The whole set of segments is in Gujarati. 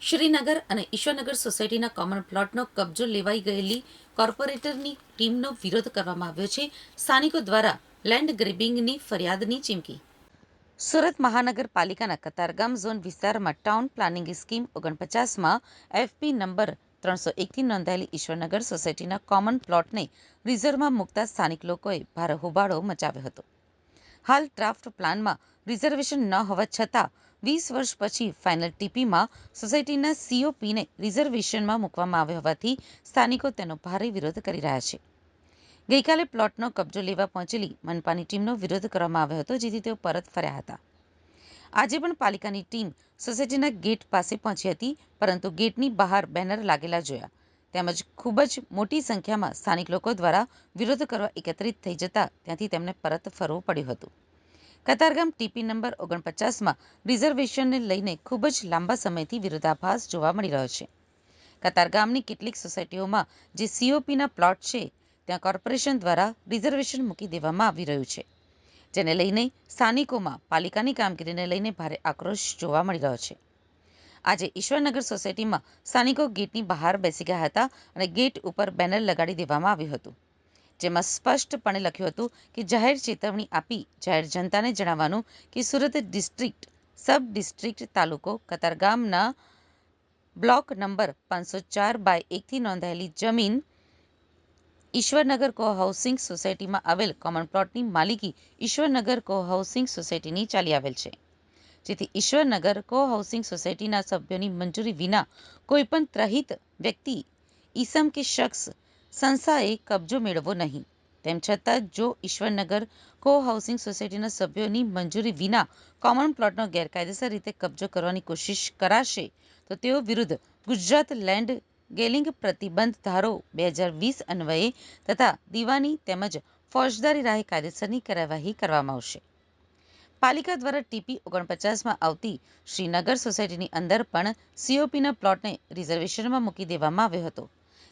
શ્રીનગર અને ઈશ્વરનગર સોસાયટીના કોમન પ્લોટનો કબજો લેવાઈ ગયેલી કોર્પોરેટરની ટીમનો વિરોધ કરવામાં આવ્યો છે. સ્થાનિકો દ્વારા લેન્ડ ગ્રેબિંગની ફરિયાદની ચીમકી. સુરત મહાનગરપાલિકાના કતારગામ ઝોન વિસ્તારમાં ટાઉન પ્લાનિંગ સ્કીમ ઓગણપચાસમાં એફપી નંબર ત્રણસો એકથી નોંધાયેલી ઈશ્વરનગર સોસાયટીના કોમન પ્લોટને રિઝર્વમાં મૂકતા સ્થાનિક લોકોએ ભારે હોબાળો મચાવ્યો હતો. હાલ ડ્રાફ્ટ પ્લાનમાં રિઝર્વેશન ન હોવા છતાં વીસ વર્ષ પછી ફાઇનલ ટીપીમાં સોસાયટીના સીઓપીને રિઝર્વેશનમાં મૂકવામાં આવ્યો હોવાથી સ્થાનિકો તેનો ભારે વિરોધ કરી રહ્યા છે. ગઈકાલે પ્લોટનો કબજો લેવા પહોંચેલી મનપાની ટીમનો વિરોધ કરવામાં આવ્યો હતો, જેથી તેઓ પરત ફર્યા હતા. આજે પણ પાલિકાની ટીમ સોસાયટીના ગેટ પાસે પહોંચી હતી, પરંતુ ગેટની બહાર બેનર લાગેલા જોયા. તેમજ ખૂબ જ મોટી સંખ્યામાં સ્થાનિક લોકો દ્વારા વિરોધ કરવા એકત્રિત થઈ જતા ત્યાંથી તેમને પરત ફરવું પડ્યું હતું. કતારગામ ટીપી નંબર ઓગણપચાસમાં રિઝર્વેશનને લઈને ખૂબ જ લાંબા સમયથી વિરોધાભાસ જોવા મળી રહ્યો છે. કતારગામની કેટલીક સોસાયટીઓમાં જે સીઓપીના પ્લોટ છે, ત્યાં કોર્પોરેશન દ્વારા રિઝર્વેશન મૂકી દેવામાં આવી રહ્યું છે, જેને લઈને સ્થાનિકોમાં પાલિકાની કામગીરીને લઈને ભારે આક્રોશ જોવા મળી રહ્યો છે. આજે ઈશ્વરનગર સોસાયટીમાં સ્થાનિકો ગેટની બહાર બેસી ગયા હતા અને ગેટ ઉપર બેનર લગાડી દેવામાં આવ્યું હતું. જેમાં સ્પષ્ટપણે લખ્યું હતું કે જાહેર ચેતવણી આપી જાહેર જનતાને જણાવવાનું કે સુરત ડિસ્ટ્રિક્ટ, સબ ડિસ્ટ્રિક્ટ તાલુકો કતારગામના બ્લોક નંબર પાંચસો ચાર બાય એકથી નોંધાયેલી જમીન ઈશ્વરનગર કો હાઉસિંગ સોસાયટીમાં આવેલ કોમન પ્લોટની માલિકી ઈશ્વરનગર કો હાઉસિંગ સોસાયટીની ચાલી આવેલ છે. જેથી ઈશ્વરનગર કો હાઉસિંગ સોસાયટીના સભ્યોની મંજૂરી વિના કોઈપણ ત્રહિત વ્યક્તિ, ઈસમ કે શખ્સ સંસ્થાએ કબજો મેળવવો નહીં. તેમ છતાં જો ઈશ્વરનગર કો હાઉસિંગ સોસાયટીના સભ્યોની મંજૂરી વિના કોમન પ્લોટનો ગેરકાયદેસર રીતે કબજો કરવાની કોશિશ કરાશે, તો તેઓ વિરુદ્ધ ગુજરાત લેન્ડ ગેલિંગ પ્રતિબંધ ધારો બે હજાર વીસ અન્વયે તથા દીવાની તેમજ ફોજદારી રાહે કાયદેસરની કાર્યવાહી કરવામાં આવશે. પાલિકા દ્વારા ટીપી ઓગણપચાસમાં આવતી શ્રીનગર સોસાયટીની અંદર પણ સીઓપીના પ્લોટને રિઝર્વેશનમાં મૂકી દેવામાં આવ્યો હતો,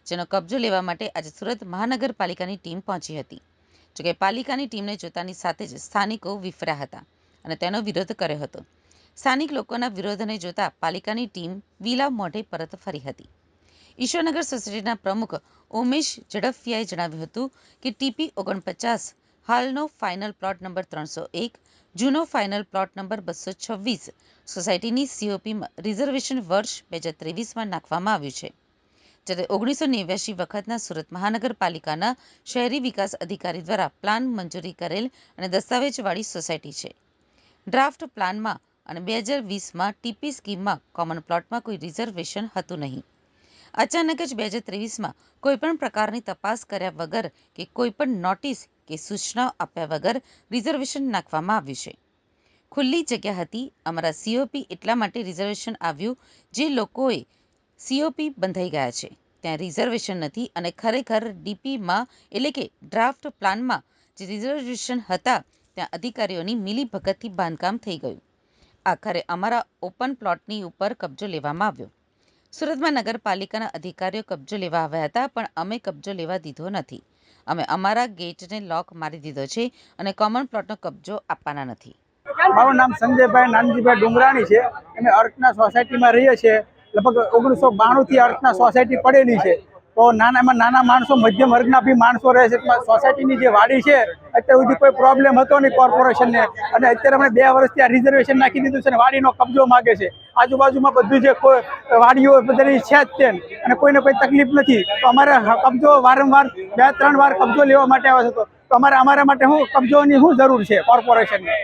જેનો કબજો લેવા માટે આજે સુરત મહાનગરપાલિકાની ટીમ પહોંચી હતી. જોકે પાલિકાની ટીમને જોતાની સાથે જ સ્થાનિકો વિફર્યા હતા અને તેનો વિરોધ કર્યો હતો. સ્થાનિક લોકોના વિરોધને જોતા પાલિકાની ટીમ વિલા મોઢે પરત ફરી હતી. ઈશ્વરનગર સોસાયટીના પ્રમુખ ઉમેશ ઝડફિયાએ જણાવ્યું હતું કે ટીપી ઓગણપચાસ હાલનો ફાઇનલ પ્લોટ નંબર ત્રણસો એક જૂનો ફાઇનલ પ્લોટ નંબર બસો છવ્વીસ સોસાયટીની સીઓપીમાં રિઝર્વેશન વર્ષ બે હજાર ત્રેવીસમાં નાખવામાં આવ્યું છે. જ્યારે ઓગણીસો નેવ્યાસી વખતના સુરત મહાનગરપાલિકાના શહેરી વિકાસ અધિકારી દ્વારા પ્લાન મંજૂરી કરેલ અને દસ્તાવેજવાળી સોસાયટી છે. ડ્રાફ્ટ પ્લાનમાં અને બે હજાર વીસમાં ટીપી સ્કીમમાં કોમન પ્લોટમાં કોઈ રિઝર્વેશન હતું નહીં. અચાનક જ બે હજાર ત્રેવીસમાં કોઈપણ પ્રકારની તપાસ કર્યા વગર કે કોઈપણ નોટિસ કે સૂચના આપ્યા વગર રિઝર્વેશન નાખવામાં આવ્યું છે. ખુલ્લી જગ્યા હતી. અમારા સીઓપી એટલા માટે રિઝર્વેશન આવ્યું જે લોકોએ સીઓપી બંધાઈ ગયા છે. ત્યાં રિઝર્વેશન નથી અને ખરેખર ડીપીમાં એટલે કે ડ્રાફ્ટ પ્લાનમાં જે રિઝર્વેશન હતા, ત્યાં અધિકારીઓની મિલીભગતથી બાંધકામ થઈ ગયું. આખરે અમારા ઓપન પ્લોટની ઉપર કબજો લેવામાં આવ્યો. સુરતમાં નગરપાલિકાના અધિકારીઓ કબજો લેવા આવ્યા હતા, પણ અમે કબજો લેવા દીધો નથી. અમે અમારા ગેટને લોક મારી દીધો છે અને કોમન પ્લોટનો કબજો આપવાના નથી. મારું નામ સંજયભાઈ નાનજીભાઈ ડુંગરાણી છે. અમે અર્થના સોસાયટીમાં રહીએ છીએ. લગભગ ઓગણીસો બાણુંથી અર્થના સોસાયટી પડેલી છે. તો નાના એમાં નાના માણસો, મધ્યમ વર્ગના બી માણસો રહે છે. સોસાયટીની જે વાડી છે, અત્યાર સુધી કોઈ પ્રોબ્લેમ હતો નહીં કોર્પોરેશનને અને અત્યારે અમે બે વર્ષથી આ રિઝર્વેશન નાખી દીધું છે અને વાડીનો કબજો માગે છે. આજુબાજુમાં બધું જે વાડીઓ બધાની છે જ તેમ. અને કોઈને કોઈ તકલીફ નથી. તો અમારે કબજો વારંવાર બે ત્રણ વાર કબજો લેવા માટે આવે છે તો અમારે અમારા માટે શું કબજોની શું જરૂર છે કોર્પોરેશનની?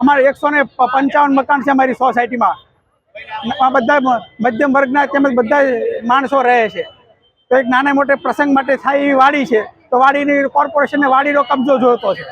અમારે એકસો ને પંચાવન મકાન છે અમારી સોસાયટીમાં. આ બધા મધ્યમ વર્ગના તેમજ બધા માણસો રહે છે. તો એક નાના મોટે પ્રસંગ માટે થાય એવી વાડી છે. તો વાડીની કોર્પોરેશનને વાડીનો કબજો જોઈતો છે.